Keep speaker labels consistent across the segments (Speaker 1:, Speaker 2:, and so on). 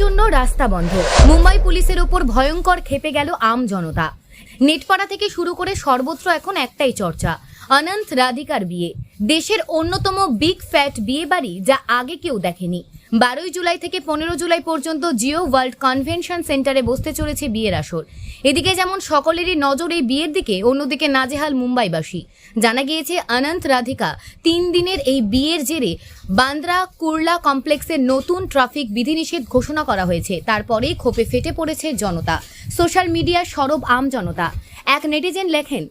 Speaker 1: জন্য রাস্তা বন্ধ। মুম্বাই পুলিশের উপর ভয়ঙ্কর খেপে গেল আম জনতা। নেটপাড়া থেকে শুরু করে সর্বত্র এখন একটাই চর্চা, অনন্ত রাধিকার বিয়ে। দেশের অন্যতম বিগ ফ্যাট বিয়ে বাড়ি যা আগে কেউ দেখেনি। বারোই জুলাই থেকে পনেরো জুলাই পর্যন্ত জিও ওয়ার্ল্ড কনভেনশন সেন্টারে বসতে চলেছে বিয়ের আসর। এদিকে যেমন সকলেরই নজর এই বিয়ের দিকে, অন্যদিকে নাজেহাল মুম্বাইবাসী। জানা গিয়েছে, অনন্ত রাধিকা তিন দিনের এই বিয়ের জেরে বান্দ্রা কুর্লা কমপ্লেক্সের নতুন ট্রাফিক বিধিনিষেধ ঘোষণা করা হয়েছে। তারপরেই ক্ষোভে ফেটে পড়েছে জনতা। সোশ্যাল মিডিয়ার সরব আম জনতা। এক নেটিজেন লেখেন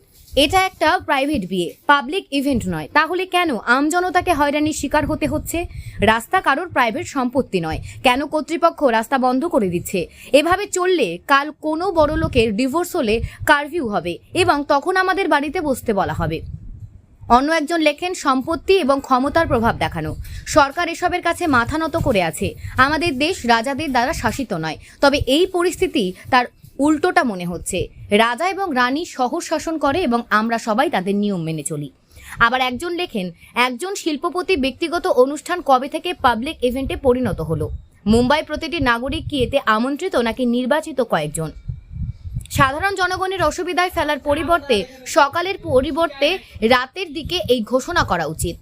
Speaker 1: এটা একটা প্রাইভেট বিয়ে পাবলিক ইভেন্ট নয়। তাহলে কেন আম জনতাকে হয়রানির শিকার হতে হচ্ছে? রাস্তা কারোর প্রাইভেট সম্পত্তি নয়। কেন কর্তৃপক্ষ রাস্তা বন্ধ করে দিচ্ছে? এভাবে চললে কাল কোনো বড় লোকের ডিভোর্স হলে কারভিউ হবে এবং তখন আমাদের বাড়িতে বসতে বলা হবে। অন্য একজন লেখেন, সম্পত্তি এবং ক্ষমতার প্রভাব দেখানো। সরকার এসবের কাছে মাথা নত করে আছে। আমাদের দেশ রাজাদের দ্বারা শাসিত নয়। তবে এই পরিস্থিতি তার উল্টোটা মনে হচ্ছে। রাজা এবং রানী শহর শাসন করে এবং আমরা সবাই তাদের নিয়ম মেনে চলি। আবার একজন লেখেন, একজন শিল্পপতি ব্যক্তিগত অনুষ্ঠান কবে থেকে পাবলিক ইভেন্টে পরিণত হলো? মুম্বাই প্রতিটি নাগরিক কি এতে আমন্ত্রিত নাকি নির্বাচিত কয়েকজন? সাধারণ জনগণের অসুবিধায় ফেলার পরিবর্তে সকালের পরিবর্তে রাতের দিকে এই ঘোষণা করা উচিত।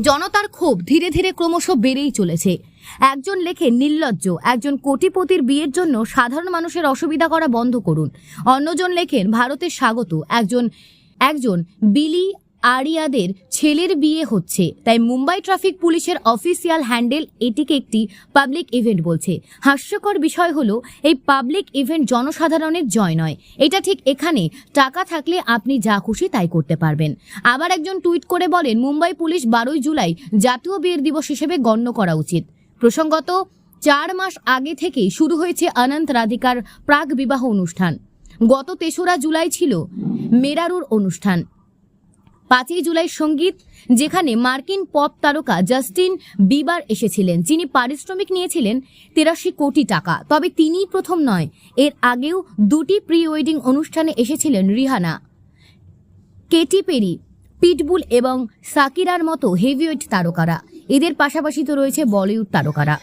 Speaker 1: জনতার ক্ষোভ ধীরে ধীরে ক্রমশ বেড়েই চলেছে। একজন লেখে, নির্লজ্জ। একজন, কোটিপতির বিয়ের জন্য সাধারণ মানুষের অসুবিধা করা বন্ধ করুন। অন্যজন লেখেন ভারতের স্বাগত। একজন একজন, বিলি আরিয়াদের ছেলের বিয়ে হচ্ছে। তাই মুম্বাই ট্রাফিক পুলিশের অফিসিয়াল হ্যান্ডেল এটিকে একটি পাবলিক ইভেন্ট বলছে। হাস্যকর বিষয় হলো, এই পাবলিক ইভেন্ট জনসাধারণের জয় নয়। এটা ঠিক এখানে, টাকা থাকলে আপনি যা খুশি তাই করতে পারবেন। আবার একজন টুইট করে বলেন, মুম্বাই পুলিশ বারোই জুলাই জাতীয় বিয়ের দিবস হিসেবে গণ্য করা উচিত। প্রসঙ্গত, চার মাস আগে থেকেই শুরু হয়েছে অনন্ত রাধিকার প্রাক বিবাহ অনুষ্ঠান। গত তেসরা জুলাই ছিল মেরারুর অনুষ্ঠান। পাঁচই জুলাই সংগীত, যেখানে মার্কিন পপ তারকা জাস্টিন বিবার এসেছিলেন। যিনি পারিশ্রমিক নিয়েছিলেন তেরাশি কোটি টাকা। তবে তিনিই প্রথম নয়, এর আগেও দুটি প্রি ওয়েডিং অনুষ্ঠানে এসেছিলেন রিহানা, কেটি পেরি, পিটবুল এবং সাকিরার মতো হেভিওয়েট তারকারা। এদের পাশাপাশি তো রয়েছে বলিউড তারকারা।